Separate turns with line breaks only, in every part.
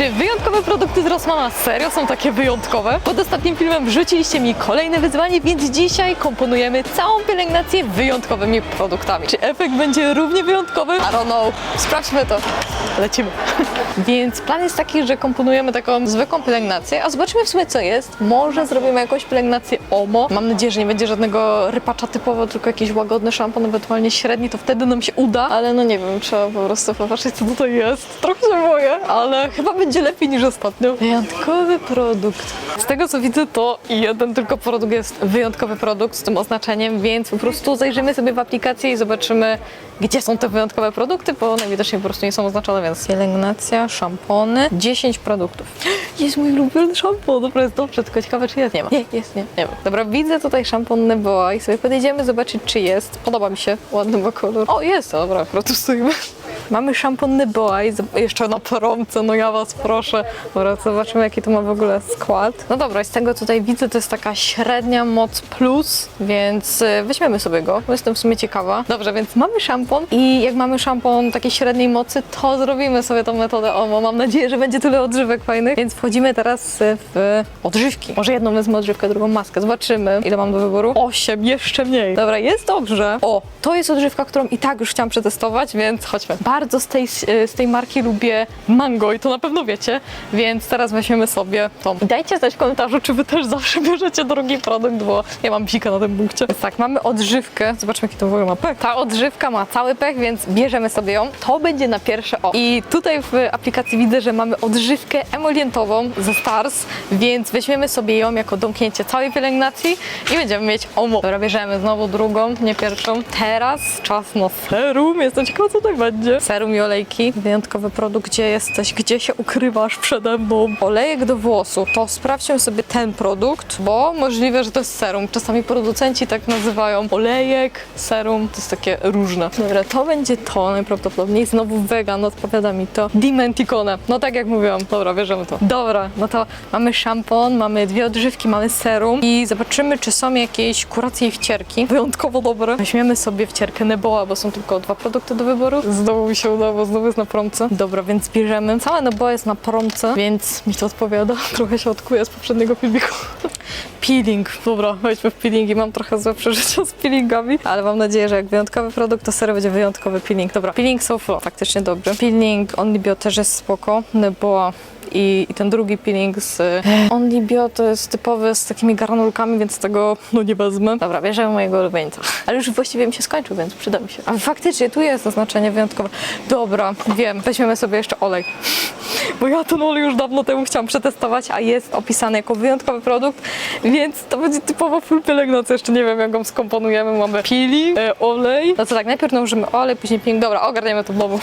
Czy wyjątkowe produkty z Rossmana serio są takie wyjątkowe? Pod ostatnim filmem wrzuciliście mi kolejne wyzwanie, więc dzisiaj komponujemy całą pielęgnację wyjątkowymi produktami. Czy efekt będzie równie wyjątkowy? I don't know. Sprawdźmy to. Lecimy. więc plan jest taki, że komponujemy taką zwykłą pielęgnację, a zobaczymy w sumie co jest. Może zrobimy jakąś pielęgnację OMO. Mam nadzieję, że nie będzie żadnego rypacza typowo, tylko jakiś łagodny szampon, ewentualnie średni, to wtedy nam się uda, ale no nie wiem, trzeba po prostu popatrzeć co tutaj jest. Trochę się boję, ale chyba będzie lepiej niż ostatnio. Wyjątkowy produkt. Z tego co widzę, to jeden tylko produkt jest wyjątkowy produkt z tym oznaczeniem, więc po prostu zajrzymy sobie w aplikację i zobaczymy, gdzie są te wyjątkowe produkty, bo najwidoczniej po prostu nie są oznaczone, więc pielęgnacja, szampony, 10 produktów. Jest mój ulubiony szampon, dobra, jest dobrze, tylko ciekawe czy jest, nie ma. Nie, jest, nie, nie ma. Dobra, widzę tutaj szampon Neboa i sobie podejdziemy zobaczyć czy jest. Podoba mi się, ładny ma kolor. O, jest, dobra, protestujmy. Mamy szampon Neboa i jeszcze na promce, no ja was proszę. Dobra, zobaczymy jaki to ma w ogóle skład. No dobra, z tego tutaj widzę, to jest taka średnia moc plus, więc y, weźmiemy sobie go, bo jestem w sumie ciekawa. Dobrze, więc mamy szampon i jak mamy szampon takiej średniej mocy, to zrobimy sobie tą metodę OMO. Mam nadzieję, że będzie tyle odżywek fajnych, więc wchodzimy teraz y, w odżywki. Może jedną wezmę odżywkę, drugą maskę. Zobaczymy, ile mam do wyboru. Osiem, jeszcze mniej. Dobra, jest dobrze. O, to jest odżywka, którą i tak już chciałam przetestować, więc chodźmy. Z tej, y, z tej marki lubię mango i to na pewno wiecie, więc teraz weźmiemy sobie tą. Dajcie znać w komentarzu, czy wy też zawsze bierzecie drogi produkt, bo ja mam pika na tym punkcie. Więc tak, mamy odżywkę. Zobaczmy, jaki to w ogóle ma pech. Ta odżywka ma cały pech, więc bierzemy sobie ją. To będzie na pierwsze o. I tutaj w aplikacji widzę, że mamy odżywkę emolientową ze Stars, więc weźmiemy sobie ją jako domknięcie całej pielęgnacji i będziemy mieć omo. Dobra, bierzemy znowu drugą, nie pierwszą. Teraz czas na serum. Jestem ciekawa, co tutaj będzie. Serum i olejki. Wyjątkowy produkt. Gdzie jesteś? Gdzie się ukrywasz przede mną? Olejek do włosów. To sprawdźmy sobie ten produkt, bo możliwe, że to jest serum. Czasami producenci tak nazywają. Olejek, serum, to jest takie różne. Dobra, to będzie to najprawdopodobniej. Znowu wegan, odpowiada mi to. Dimenticone. No tak jak mówiłam. Dobra, bierzemy to. Dobra, no to mamy szampon, mamy dwie odżywki, mamy serum i zobaczymy, czy są jakieś kuracje i wcierki. Wyjątkowo dobre. Weźmiemy sobie wcierkę Neboa, bo są tylko dwa produkty do wyboru. Znowu mi się udało, znowu jest na promce. Dobra, więc bierzemy. Całe Neboa jest na promce, więc mi to odpowiada. Trochę się odkuję z poprzedniego filmiku. Peeling. Dobra, wejdźmy w peelingi. Mam trochę złe przeżycia z peelingami, ale mam nadzieję, że jak wyjątkowy produkt, to serio będzie wyjątkowy peeling. Dobra, peeling so far. Faktycznie dobry. Peeling Only Bio też jest spoko. Neboa i, i ten drugi peeling z Only Bio to jest typowy z takimi granulkami, więc tego no nie wezmę. Dobra, bierzemy mojego ulubieńca. Ale już właściwie mi się skończył, więc przyda mi się. A faktycznie tu jest oznaczenie wyjątkowe. Dobra, wiem, weźmiemy sobie jeszcze olej. Bo ja ten olej już dawno temu chciałam przetestować, a jest opisany jako wyjątkowy produkt, więc to będzie typowo full pielęgnacja. Jeszcze nie wiem, jak go skomponujemy. Mamy peeling, e, olej. No to tak, najpierw nałożymy olej, później peeling. Dobra, ogarniemy to w domu.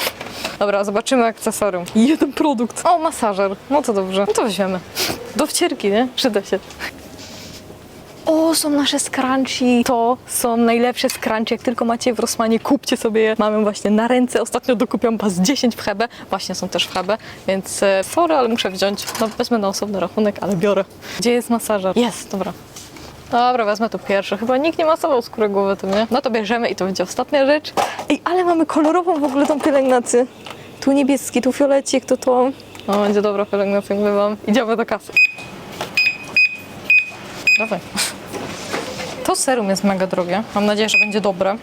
Dobra, zobaczymy akcesorium. Jeden produkt. O, masażer. No to dobrze. No to weźmiemy. Do wcierki, nie? Przyda się. O, są nasze scrunchie. To są najlepsze scrunchie. Jak tylko macie w Rossmanie, kupcie sobie je. Mamy właśnie na ręce. Ostatnio dokupiłam pas 10 w Hebe. Właśnie są też w Hebe, więc e, sorry, ale muszę wziąć. No, wezmę na osobny rachunek, ale biorę. Gdzie jest masażer? Jest, dobra. Dobra, wezmę tu pierwszy. Chyba nikt nie masował skóry głowy tym, nie? No to bierzemy i to będzie ostatnia rzecz. Ej, ale mamy kolorową w ogóle tą pielęgnację. Tu niebieski, tu fiolecik, tu to. No, będzie dobra pielęgnacja, mówię wam. Idziemy do kasy. Dawaj. To serum jest mega drogie. Mam nadzieję, że będzie dobre.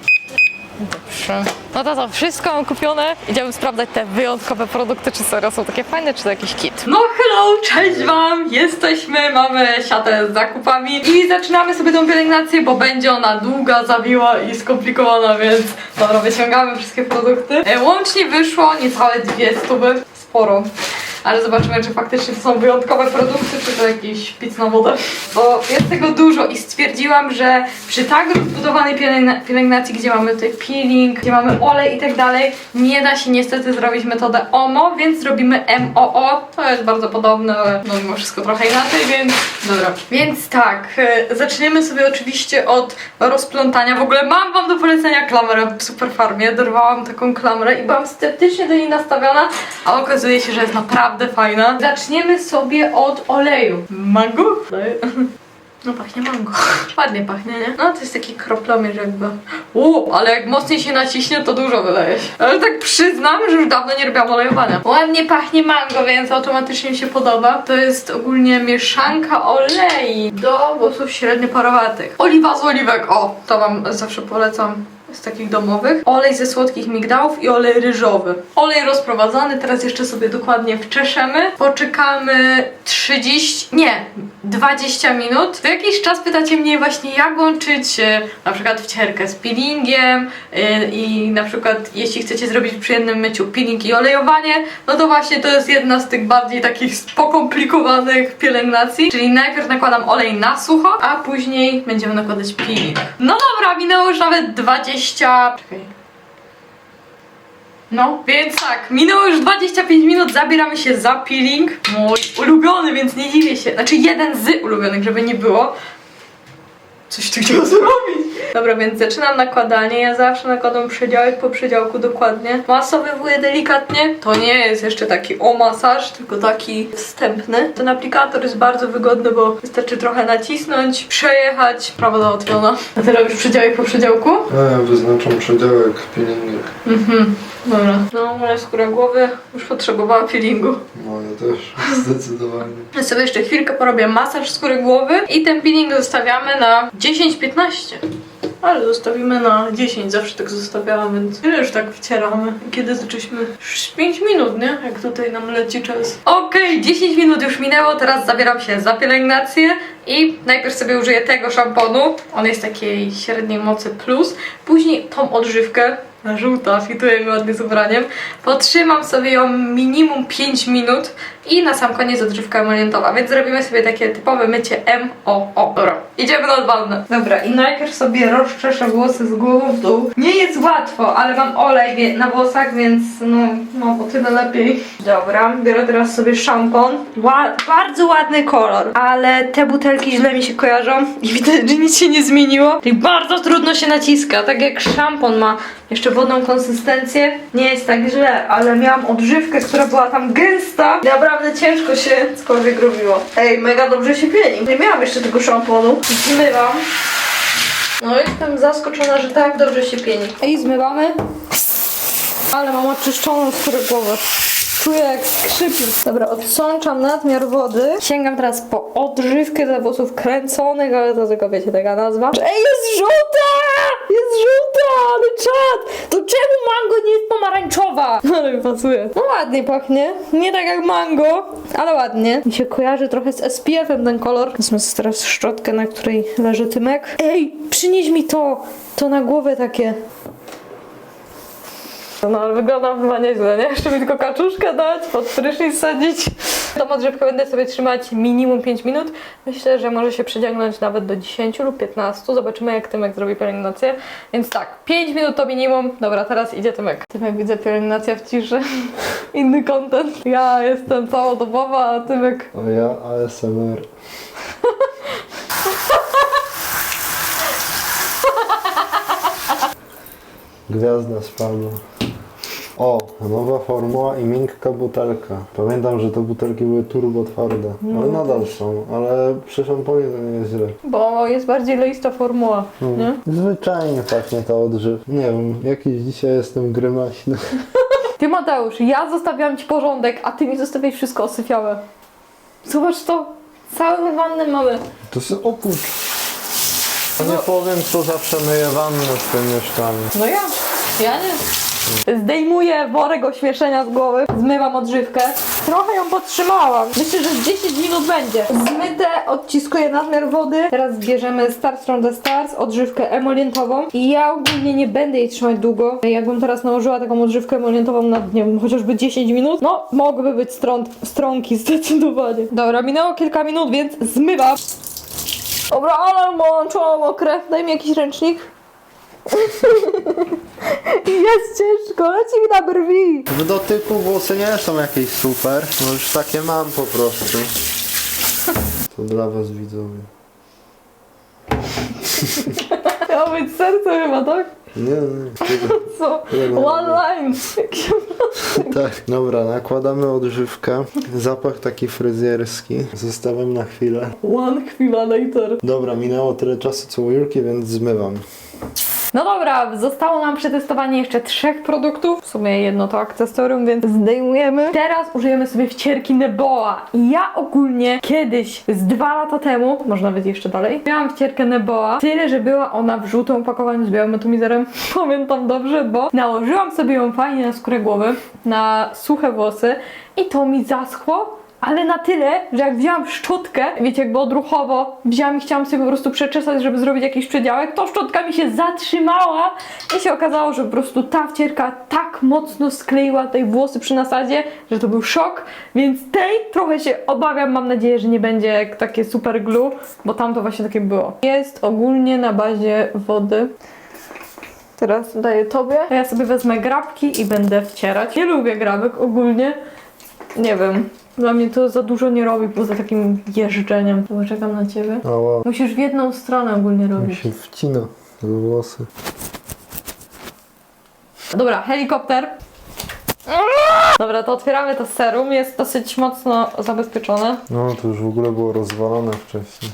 Dobrze. No to to wszystko mam kupione. Idziemy sprawdzać te wyjątkowe produkty, czy serio są takie fajne, czy to jakiś kit. No hello, cześć wam! Jesteśmy, mamy siatę z zakupami i zaczynamy sobie tą pielęgnację, bo będzie ona długa, zawiła i skomplikowana, więc dobra, wyciągamy wszystkie produkty. E, Łącznie wyszło niecałe dwie stówy, sporo. Ale zobaczymy, czy faktycznie to są wyjątkowe produkty, czy to jakiś pic na wodę. Bo jest tego dużo i stwierdziłam, że przy tak rozbudowanej pielęgna- pielęgnacji, gdzie mamy tutaj peeling, gdzie mamy olej i tak dalej, nie da się niestety zrobić metodę OMO, więc zrobimy MOO. To jest bardzo podobne, ale no mimo wszystko trochę inaczej, więc dobra. Więc tak, e, zaczniemy sobie oczywiście od rozplątania. W ogóle mam wam do polecenia klamrę w Superfarmie. Dorwałam taką klamrę i byłam sceptycznie do niej nastawiona, a okazuje się, że jest naprawdę fajna. Zaczniemy sobie od oleju. Mango? No pachnie mango. Ładnie pachnie, nie? No to jest taki kroplomierz jakby. U, ale jak mocniej się naciśnie, to dużo wydaje się. Ale tak przyznam, że już dawno nie robiłam olejowania. Ładnie pachnie mango, więc automatycznie mi się podoba. To jest ogólnie mieszanka olei do włosów średnio parowatych. Oliwa z oliwek, o, to wam zawsze polecam z takich domowych. Olej ze słodkich migdałów i olej ryżowy. Olej rozprowadzany, teraz jeszcze sobie dokładnie wczeszemy. Poczekamy 30, nie, 20 minut. Co jakiś czas pytacie mnie właśnie jak łączyć e, na przykład wcierkę z peelingiem e, i na przykład jeśli chcecie zrobić przy jednym myciu peeling i olejowanie, no to właśnie to jest jedna z tych bardziej takich pokomplikowanych pielęgnacji. Czyli najpierw nakładam olej na sucho, a później będziemy nakładać peeling. No dobra, minęło już nawet 20... Czekaj. No, więc tak, minęło już 25 minut, zabieramy się za peeling. Mój ulubiony, więc nie dziwię się. Znaczy jeden z ulubionych, żeby nie było. Coś tu chciał zrobić. Dobra, więc zaczynam nakładanie. Ja zawsze nakładam przedziałek po przedziałku dokładnie. Masowywuję delikatnie. To nie jest jeszcze taki o masaż, tylko taki wstępny. Ten aplikator jest bardzo wygodny, bo wystarczy trochę nacisnąć, przejechać. Prawo załatwiona. A ty robisz przedziałek po przedziałku?
A ja wyznaczam przedziałek peelingiem.
Mhm. Dobra. No, moja skóra głowy już potrzebowała peelingu.
Moje też, zdecydowanie.
Ja sobie jeszcze chwilkę porobię masaż skóry głowy i ten peeling zostawiamy na 10-15. Ale zostawimy na 10, zawsze tak zostawiałam, więc ile już tak wcieramy? Kiedy zaczęliśmy? Już 5 minut, nie? Jak tutaj nam leci czas. Okej, 10 minut już minęło, teraz zabieram się za pielęgnację i najpierw sobie użyję tego szamponu. On jest takiej średniej mocy plus. Później tą odżywkę, żółta, fituje mi ładnie z ubraniem. Potrzymam sobie ją minimum 5 minut i na sam koniec odżywka emolientowa, więc zrobimy sobie takie typowe mycie MOO. Dobra, idziemy na odwannę. Dobra, i najpierw sobie rozczeszę włosy z głową w dół. Nie jest łatwo, ale mam olej na włosach, więc no, no o tyle lepiej. Dobra, biorę teraz sobie szampon. Ła- bardzo ładny kolor, ale te butelki źle mi się kojarzą i widać, że nic się nie zmieniło. I bardzo trudno się naciska, tak jak szampon ma jeszcze wodną konsystencję. Nie jest tak źle, ale miałam odżywkę, która była tam gęsta. Naprawdę ciężko się cokolwiek robiło. Ej, mega dobrze się pieni. Nie miałam jeszcze tego szamponu. Zmywam. No jestem zaskoczona, że tak dobrze się pieni. Ej, zmywamy. Ale mam oczyszczoną skórę głowy. Czuję jak skrzypi. Dobra, odsączam nadmiar wody. Sięgam teraz po odżywkę dla włosów kręconych, ale to tylko wiecie taka nazwa. Ej, jest żółta! Jest żółta, ale czad! To czemu mango nie jest pomarańczowa? Ale mi pasuje. No ładnie pachnie. Nie tak jak mango, ale ładnie. Mi się kojarzy trochę z SPF-em ten kolor. Wezmę teraz szczotkę, na której leży tymek. Ej, przynieś mi to! To na głowę takie. No ale wygląda chyba nieźle, nie? Jeszcze mi tylko kaczuszkę dać, pod prysznic sadzić. Tą odżywkę będę sobie trzymać minimum 5 minut. Myślę, że może się przyciągnąć nawet do 10 lub 15. Zobaczymy jak Tymek zrobi pielęgnację. Więc tak, 5 minut to minimum. Dobra, teraz idzie Tymek. Tymek widzę pielęgnacja w ciszy. Inny content. Ja jestem całodobowa, a Tymek...
A ja ASMR. Gwiazda spadła. O, nowa formuła i miękka butelka. Pamiętam, że te butelki były turbo twarde.
No,
ale
ja
nadal są, ale przy szamponie to nie jest źle.
Bo jest bardziej leista formuła, nie?
Zwyczajnie pachnie ta odżyw. Nie wiem, jakiś dzisiaj jestem grymaśny.
Ty Mateusz, ja zostawiam ci porządek, a ty mi zostawiaj wszystko osyfiałe. Zobacz to. Całe wanny mamy.
To jest oprócz. Nie powiem, co zawsze myję wannę w tym mieszkaniu.
No ja. Ja nie. Zdejmuję worek ośmieszenia z głowy, zmywam odżywkę. Trochę ją podtrzymałam. Myślę, że z 10 minut będzie. Zmyte, odciskuję nadmiar wody. Teraz bierzemy Stars from the Stars, odżywkę emolientową. I ja ogólnie nie będę jej trzymać długo. Jakbym teraz nałożyła taką odżywkę emolientową na, nie wiem, chociażby 10 minut, no mogłyby być strąd, stronki zdecydowanie. Dobra, minęło kilka minut, więc zmywam. Dobra, ale łączyłam mokre. Daj mi jakiś ręcznik. Jest ciężko, leci mi na brwi.
W dotyku włosy nie są jakieś super, no już takie mam po prostu. To dla was widzowie.
Miało być serce chyba, tak?
Nie, nie.
Co? One line.
Tak, dobra, nakładamy odżywkę. Zapach taki fryzjerski. Zostawiam na chwilę.
One chwila later.
Dobra, minęło tyle czasu co u Julki, więc zmywam.
No dobra, zostało nam przetestowanie jeszcze trzech produktów. W sumie jedno to akcesorium, więc zdejmujemy. Teraz użyjemy sobie wcierki Neboa. Ja ogólnie kiedyś, z dwa lata temu, może nawet jeszcze dalej, miałam wcierkę Neboa. Tyle, że była ona w żółtym opakowaniu z białym atomizerem. Pamiętam dobrze, bo nałożyłam sobie ją fajnie na skórę głowy, na suche włosy i to mi zaschło. Ale na tyle, że jak wzięłam szczotkę, wiecie, jakby odruchowo wzięłam i chciałam sobie po prostu przeczesać, żeby zrobić jakiś przedziałek, to szczotka mi się zatrzymała i się okazało, że po prostu ta wcierka tak mocno skleiła tej włosy przy nasadzie, że to był szok, więc tej trochę się obawiam, mam nadzieję, że nie będzie jak takie super glue, bo tam to właśnie takie było. Jest ogólnie na bazie wody. Teraz daję tobie, ja sobie wezmę grabki i będę wcierać. Nie lubię grabek ogólnie, nie wiem. Dla mnie to za dużo nie robi poza takim jeżdżeniem. Bo czekam na ciebie.
Ała,
Musisz w jedną stronę ogólnie
mi
robić.
się wcina w włosy.
Dobra, helikopter. Dobra, to otwieramy to serum. Jest dosyć mocno zabezpieczone.
No, to już w ogóle było rozwalone wcześniej.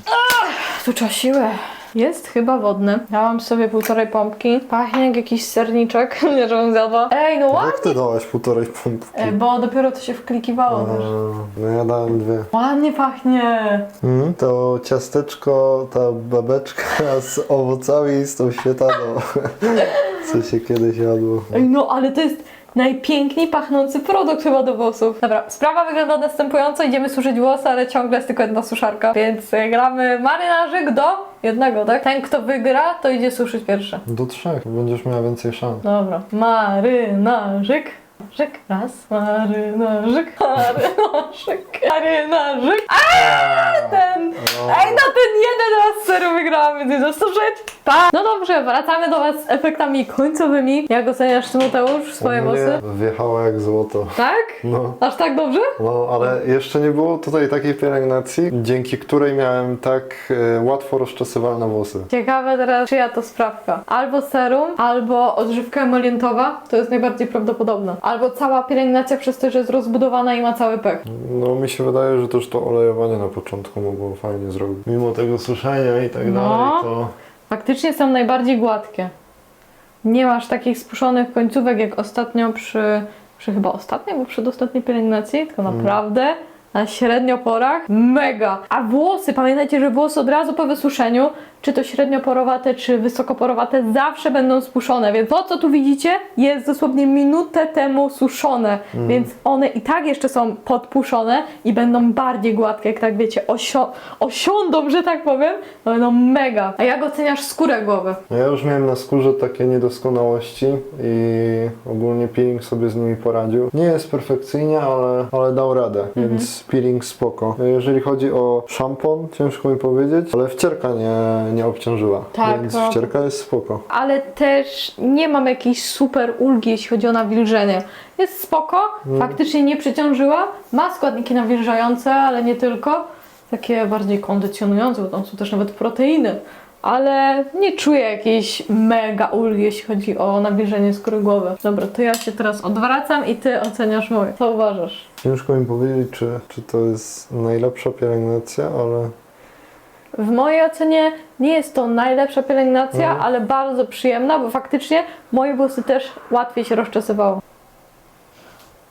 Tu trzeba siłę. Jest chyba wodne. Dałam sobie półtorej pompki. Pachnie jak jakiś serniczek. Nie, żebym zjadła. Ej, no
Jak
ładnie.
ty dałaś półtorej pompki?
Ej, bo dopiero to się wklikiwało też.
no ja dałem dwie.
Ładnie pachnie.
Mm, to ciasteczko, ta babeczka z owocami i z tą śmietaną, co się kiedyś jadło.
Ej, no ale to jest najpiękniej pachnący produkt chyba do włosów. Dobra, sprawa wygląda następująco. Idziemy suszyć włosy, ale ciągle jest tylko jedna suszarka. Więc e, gramy marynarzyk do jednego, tak? Ten, kto wygra, to idzie suszyć pierwszy.
Do trzech, będziesz miała więcej szans.
Dobra. Marynarzyk. Żyk. Raz. Marynarzyk. Marynarzyk. Marynarzyk. Aaaa, ten. Ej, no ten jeden raz serio wygrałam, więc idę suszyć. Pa. No dobrze, wracamy do Was z efektami końcowymi. Jak oceniasz Tymoteusz swoje
U mnie
włosy?
Wjechało jak złoto.
Tak?
No.
Aż tak dobrze?
No, ale jeszcze nie było tutaj takiej pielęgnacji, dzięki której miałem tak e, łatwo rozczesywalne włosy.
Ciekawe teraz, czyja to sprawka. Albo serum, albo odżywka emolientowa, to jest najbardziej prawdopodobne. Albo cała pielęgnacja przez to, że jest rozbudowana i ma cały pech.
No mi się wydaje, że też to olejowanie na początku mogło fajnie zrobić. Mimo tego suszenia i tak
No.
dalej, to...
Faktycznie są najbardziej gładkie. Nie masz takich spuszonych końcówek jak ostatnio przy, przy chyba ostatniej, bo przedostatniej pielęgnacji, tylko naprawdę na średnioporach mega. A włosy, pamiętajcie, że włosy od razu po wysuszeniu, czy to średnioporowate, czy wysokoporowate, zawsze będą spuszone, więc to, co tu widzicie, jest dosłownie minutę temu suszone, więc one i tak jeszcze są podpuszone i będą bardziej gładkie, jak tak wiecie, osio- osiądą, że tak powiem, to będą mega. A jak oceniasz skórę głowy?
No ja już miałem na skórze takie niedoskonałości i ogólnie peeling sobie z nimi poradził. Nie jest perfekcyjnie, ale, ale dał radę, więc peeling spoko. Jeżeli chodzi o szampon, ciężko mi powiedzieć, ale wcierka nie, nie obciążyła,
Tak,
więc
no.
wcierka jest spoko.
ale też nie mam jakiejś super ulgi, jeśli chodzi o nawilżenie. Jest spoko, faktycznie nie przeciążyła, ma składniki nawilżające, ale nie tylko. Takie bardziej kondycjonujące, bo tam są też nawet proteiny. Ale nie czuję jakiejś mega ulgi, jeśli chodzi o nawilżenie skóry głowy. Dobra, to ja się teraz odwracam i ty oceniasz moje. Co uważasz?
Ciężko mi powiedzieć, czy, czy to jest najlepsza pielęgnacja, ale
W mojej ocenie nie jest to najlepsza pielęgnacja,
Mhm.
ale bardzo przyjemna, bo faktycznie moje włosy też łatwiej się rozczesywało.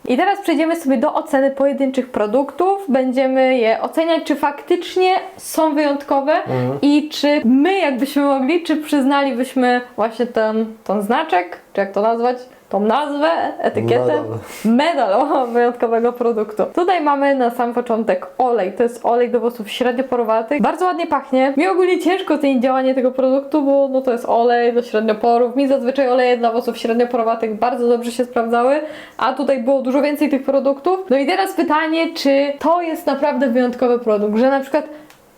I teraz przejdziemy sobie do oceny pojedynczych produktów. Będziemy je oceniać, czy faktycznie są wyjątkowe
Mhm.
i czy my, jakbyśmy mogli, czy przyznalibyśmy właśnie ten, ten znaczek, czy jak to nazwać, tą nazwę, etykietę,
Medal.
medal wyjątkowego produktu. Tutaj mamy na sam początek olej. To jest olej do włosów średnioporowatych. Bardzo ładnie pachnie. Mi ogólnie ciężko ocenić działanie tego produktu, bo no to jest olej do średnioporów. Mi zazwyczaj oleje dla włosów średnioporowatych bardzo dobrze się sprawdzały, a tutaj było dużo więcej tych produktów. No i teraz pytanie, czy to jest naprawdę wyjątkowy produkt, że na przykład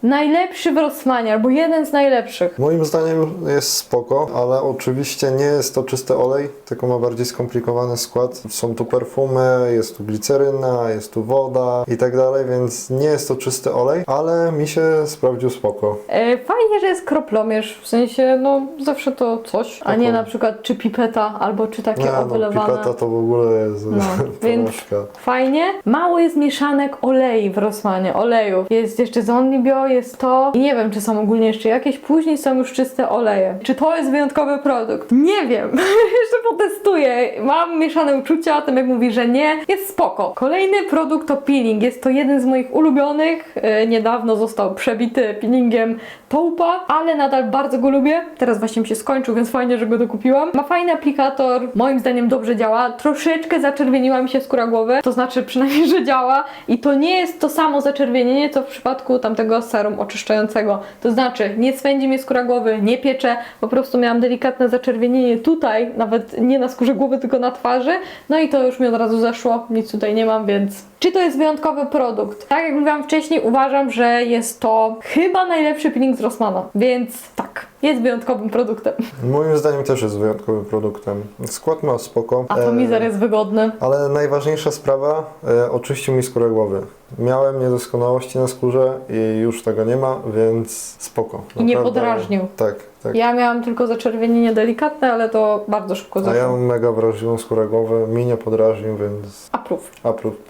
najlepszy w Rossmanie, albo jeden z najlepszych.
Moim zdaniem jest spoko, ale oczywiście nie jest to czysty olej, tylko ma bardziej skomplikowany skład. Są tu perfumy, jest tu gliceryna, jest tu woda i tak dalej, więc nie jest to czysty olej, ale mi się sprawdził spoko.
E, Fajnie, że jest kroplomierz, w sensie, no zawsze to coś, a nie na przykład czy pipeta, albo czy takie
Nie, no,
oblewane.
pipeta to w ogóle jest
No, więc-. Fajnie. Mało jest mieszanek olei w Rossmanie, olejów. Jest jeszcze z Onlibio, jest to i nie wiem, czy są ogólnie jeszcze jakieś, później są już czyste oleje. Czy to jest wyjątkowy produkt? Nie wiem. jeszcze potestuję. Mam mieszane uczucia, Tomek mówi, że nie. Jest spoko. Kolejny produkt to peeling. Jest to jeden z moich ulubionych. E, niedawno został przebity peelingiem Taupa, ale nadal bardzo go lubię. Teraz właśnie mi się skończył, więc fajnie, że go dokupiłam. Ma fajny aplikator, moim zdaniem dobrze działa. Troszeczkę zaczerwieniła mi się skóra głowy, to znaczy przynajmniej, że działa. I to nie jest to samo zaczerwienienie, co w przypadku tamtego serum oczyszczającego. To znaczy, nie swędzi mnie skóra głowy, nie piecze, po prostu miałam delikatne zaczerwienienie tutaj, nawet nie na skórze głowy, tylko na twarzy. No i to już mi od razu zeszło, nic tutaj nie mam, więc czy to jest wyjątkowy produkt? Tak jak mówiłam wcześniej, uważam, że jest to chyba najlepszy peeling z Rossmana, więc tak, jest wyjątkowym produktem.
Moim zdaniem też jest wyjątkowym produktem. Skład ma spoko.
Atomizer
e,
jest wygodny.
Ale najważniejsza sprawa, e, oczyścił mi skórę głowy. Miałem niedoskonałości na skórze i już tego nie ma, więc spoko.
I nie
Naprawdę.
podrażnił.
Tak, tak.
Ja miałam tylko zaczerwienienie delikatne, ale to bardzo szybko
A ja
zeszło.
mam mega wrażliwą skórę głowy, mi nie podrażnił, więc
Aprów.
aprób.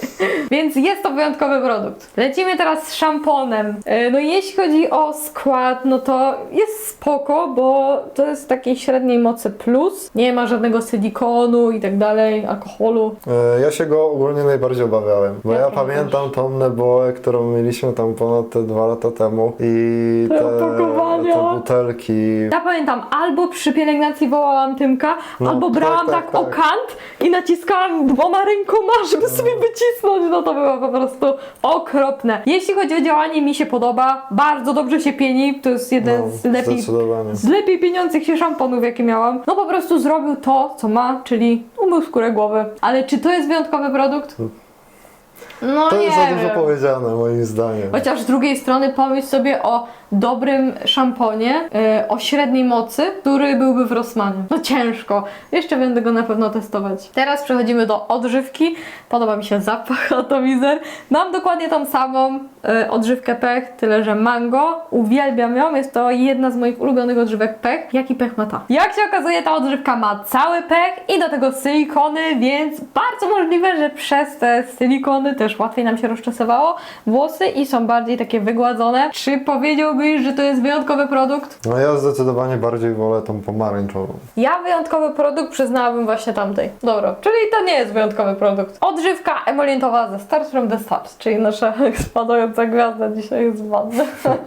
Więc jest to wyjątkowy produkt. Lecimy teraz z szamponem. E, No jeśli chodzi o skład, no to jest spoko, bo to jest takiej średniej mocy plus. Nie ma żadnego silikonu i tak dalej, alkoholu.
E, Ja się go ogólnie najbardziej obawiałem, bo
Ja
ja,
też.
pamiętam tą neboę, którą mieliśmy tam ponad te dwa lata temu i
Te
te,
opakowania.
te butelki.
Ja pamiętam, albo przy pielęgnacji wołałam Tymka,
No,
albo
tak,
brałam
tak,
tak,
tak.
o kant i naciskałam dwoma rękoma, żeby sobie wycisnąć. No to było po prostu okropne. Jeśli chodzi o działanie, mi się podoba. Bardzo dobrze się pieni. To jest jeden
No,
z lepiej z lepiej pieniących się szamponów, jakie miałam. No po prostu zrobił to, co ma, czyli umył skórę głowy. Ale czy to jest wyjątkowy produkt? No
To
nie
jest za
wiem.
dużo powiedziane moim zdaniem.
Chociaż z drugiej strony pomyśl sobie o dobrym szamponie e, o średniej mocy, który byłby w Rossmanie. No ciężko. Jeszcze będę go na pewno testować. Teraz przechodzimy do odżywki. Podoba mi się zapach atomizer. Mam dokładnie tą samą e, odżywkę pech, tyle że mango. Uwielbiam ją. Jest to jedna z moich ulubionych odżywek pech. Jaki pech ma ta? Jak się okazuje, ta odżywka ma cały pech i do tego silikony, więc bardzo możliwe, że przez te silikony też łatwiej nam się rozczesywało włosy i są bardziej takie wygładzone. Czy powiedziałbyś, że to jest wyjątkowy produkt?
No ja zdecydowanie bardziej wolę tą pomarańczową.
Ja wyjątkowy produkt przyznałabym właśnie tamtej. Dobra, czyli to nie jest wyjątkowy produkt. Odżywka emolientowa ze Stars from the Stars, czyli nasza spadająca gwiazda dzisiaj jest ładna.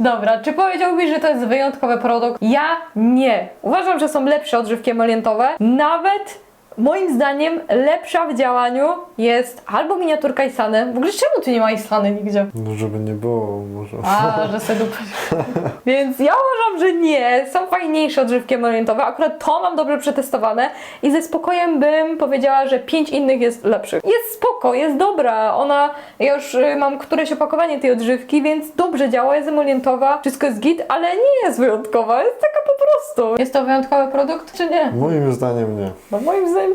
Dobra, czy powiedziałbyś, że to jest wyjątkowy produkt? Ja nie. Uważam, że są lepsze odżywki emolientowe. Nawet Moim zdaniem lepsza w działaniu jest albo miniaturka Isany. W ogóle czemu tu nie ma Isany nigdzie?
No żeby nie było może.
A, że se dupę. Więc ja uważam, że nie. Są fajniejsze odżywki emolientowe. Akurat to mam dobrze przetestowane i ze spokojem bym powiedziała, że pięć innych jest lepszych. Jest spoko, jest dobra. Ona, ja już y, mam któreś opakowanie tej odżywki, więc dobrze działa, jest emolientowa, wszystko jest git, ale nie jest wyjątkowa. Jest taka po prostu. Jest to wyjątkowy produkt, czy nie?
Moim zdaniem nie.
No moim zdaniem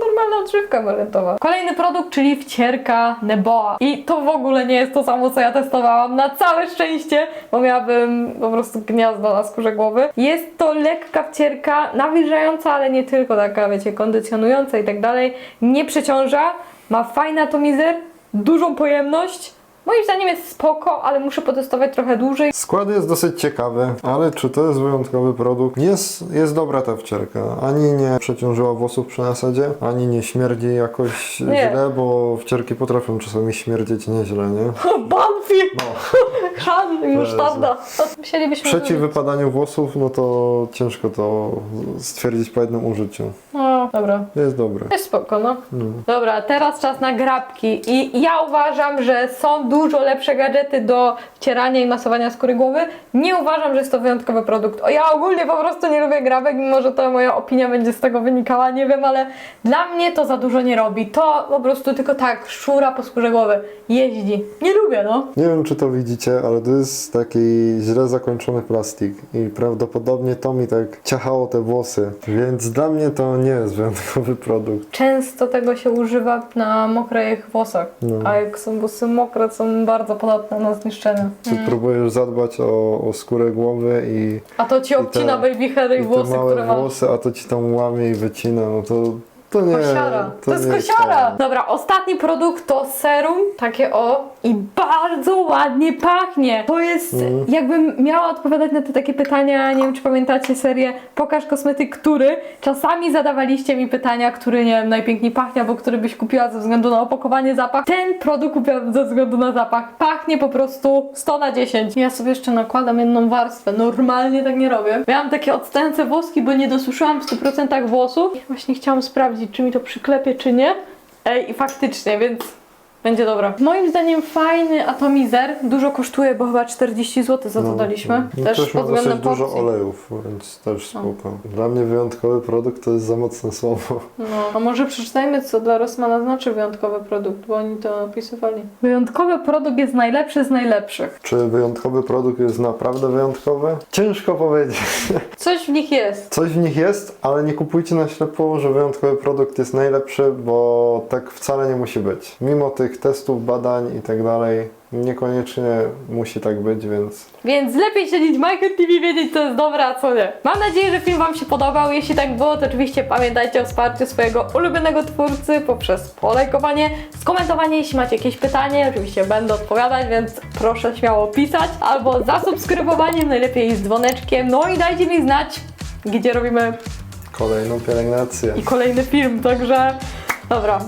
Normalna odżywka emolientowa. Kolejny produkt, czyli wcierka Neboa. I to w ogóle nie jest to samo, co ja testowałam. Na całe szczęście, bo miałabym po prostu gniazdo na skórze głowy. Jest to lekka wcierka, nawilżająca, ale nie tylko taka, wiecie, kondycjonująca i tak dalej. Nie przeciąża, ma fajny atomizer, dużą pojemność. Moim zdaniem jest spoko, ale muszę potestować trochę dłużej.
Skład jest dosyć ciekawy, ale czy to jest wyjątkowy produkt? Jest, jest dobra ta wcierka. Ani nie przeciążyła włosów przy nasadzie, ani nie śmierdzi jakoś
Nie.
źle, bo wcierki potrafią czasami śmierdzieć nieźle, nie?
Banfi!
No.
Chrzan i musztarda. Musielibyśmy...
Przeciw wypadaniu włosów, no to ciężko to stwierdzić po jednym użyciu.
No, dobra.
Jest dobre.
Jest spoko, no. Dobra, teraz czas na grabki. I ja uważam, że są dużo lepsze gadżety do wcierania i masowania skóry głowy. Nie uważam, że jest to wyjątkowy produkt. O, ja ogólnie po prostu nie lubię grabek, mimo że to moja opinia będzie z tego wynikała, nie wiem, ale dla mnie to za dużo nie robi. To po prostu tylko tak, szura po skórze głowy. Jeździ. Nie lubię, no.
Nie wiem, czy to widzicie, ale to jest taki źle zakończony plastik i prawdopodobnie to mi tak ciachało te włosy, więc dla mnie to nie jest wyjątkowy produkt.
Często tego się używa na mokrych włosach,
No.
a jak są włosy mokre, są bardzo podatne na zniszczenie.
Czy próbujesz zadbać o, o skórę głowy i,
A to ci
I te-
obcina baby hairy i
i te
włosy,
małe
które
włosy, a to ci tam łamie i wycina, no to, to nie.
Kosiara. To, jest
nie
kosiara.
fajne.
Dobra, ostatni produkt to serum, takie o i bardzo ładnie pachnie. To jest,
Mhm.
jakbym miała odpowiadać na te takie pytania, nie wiem czy pamiętacie serię Pokaż kosmetyk, który. Czasami zadawaliście mi pytania, który nie wiem, najpiękniej pachnie, albo który byś kupiła ze względu na opakowanie, zapach. Ten produkt kupiłam ze względu na zapach. Pachnie po prostu 100 na 10. Ja sobie jeszcze nakładam jedną warstwę. Normalnie tak nie robię. Miałam takie odstające włoski, bo nie dosuszyłam w 100% włosów. I właśnie chciałam sprawdzić, czy mi to przyklepie, czy nie. Ej, i faktycznie, więc będzie dobra. Moim zdaniem fajny atomizer. Dużo kosztuje, bo chyba 40 zł za to
No,
daliśmy.
no,
też
też ma dosyć dużo
porcji.
olejów, więc też spoko. Dla mnie wyjątkowy produkt to jest za mocne słowo.
No, a może przeczytajmy, co dla Rossmana znaczy wyjątkowy produkt, bo oni to opisywali. Wyjątkowy produkt jest najlepszy z najlepszych.
Czy wyjątkowy produkt jest naprawdę wyjątkowy? Ciężko powiedzieć.
Coś w nich jest.
Coś w nich jest, ale nie kupujcie na ślepo, że wyjątkowy produkt jest najlepszy, bo tak wcale nie musi być. Mimo tych testów, badań i tak dalej, niekoniecznie musi tak być, więc
Więc lepiej śledzić Michael TV, wiedzieć co jest dobre, a co nie. Mam nadzieję, że film Wam się podobał. Jeśli tak było, to oczywiście pamiętajcie o wsparciu swojego ulubionego twórcy poprzez polajkowanie, skomentowanie, jeśli macie jakieś pytanie. Oczywiście będę odpowiadać, więc proszę śmiało pisać. Albo zasubskrybowaniem, najlepiej z dzwoneczkiem. No i dajcie mi znać, gdzie robimy
kolejną pielęgnację.
i kolejny film, także dobra.